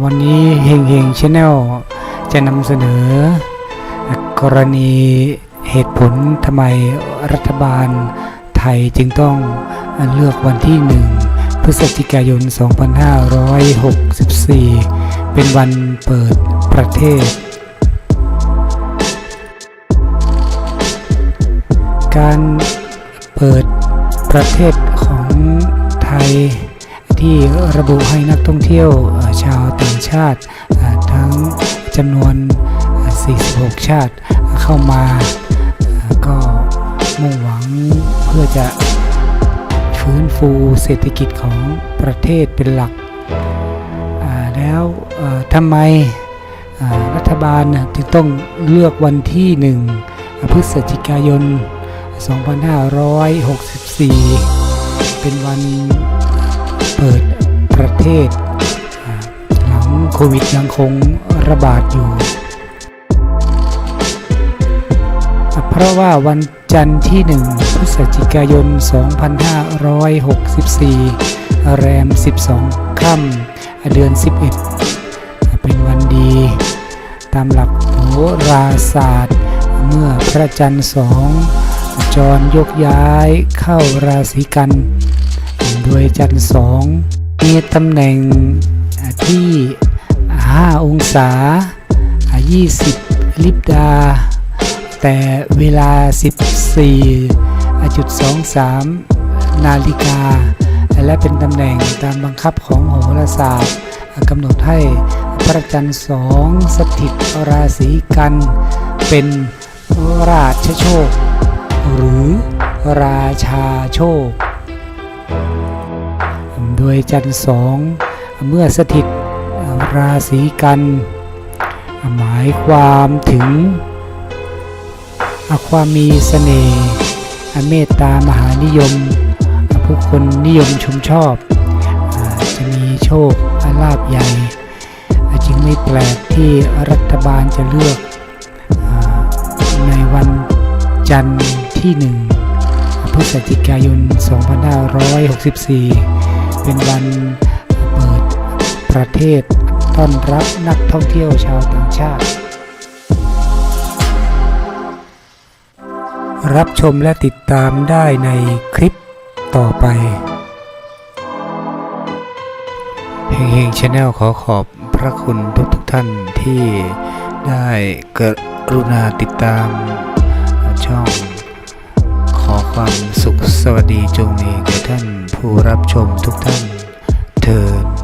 วันนี้เฮงเฮงชาแนลจะนำเสนอ กรณีเหตุผลทำไมรัฐบาลไทยจึงต้องเลือกวันที่ 1 พฤศจิกายน 2564 เป็นวันเปิดประเทศ การเปิดประเทศของไทย ที่ระบุให้นักท่องเที่ยวชาวต่างชาติ ทั้งจำนวน 46 ชาติเข้ามา ก็มุ่งหวังเพื่อจะฟื้นฟูเศรษฐกิจของประเทศเป็นหลัก แล้วทำไมรัฐบาลถึงต้องเลือกวันที่หนึ่งพฤศจิกายน 2564 เป็นวัน เปิดประเทศ หลังโควิดยังคงระบาดอยู่ เพราะว่าวันจันทร์ที่ 1 พฤศจิกายน 2564 แรม 12 ค่ำเดือน 11 เป็นวันดี ตามหลักโหราศาสตร์ เมื่อพระจันทร์สองจรยกย้ายเข้าราศีกัน โดยจันทร์สองมีตำแหน่งที่ 5 องศา 20 ลิบดา แต่เวลา 14.23 นาฬิกา และเป็นตำแหน่งตามบังคับของโหราศาสตร์กำหนดให้พระจันทร์สองสถิตราศีกันเป็นราชโชค หรือราชาโชค ดยจันทร์สองเมื่อสถิตราศีกัน หมายความถึงความมีเสน่ห์เมตตามหานิยม ผู้คนนิยมชมชอบอจะมีโชคลาภใหญ่ จึงไม่แปลกที่รัฐบาลจะเลือกอในวันจันทร์ที่1พฤศจิกายน 2564 เป็นวันเปิดประเทศต้อนรับนักท่องเที่ยวชาวต่างชาติ รับชมและติดตามได้ในคลิปต่อไปเฮงเฮงชาแนลขอขอบพระคุณทุกทุกๆท่านที่ได้กรุณาติดตามช่อง ขอความสุขสวัสดีจงมีแก่ท่าน ผู้รับชมทุกท่านเทิน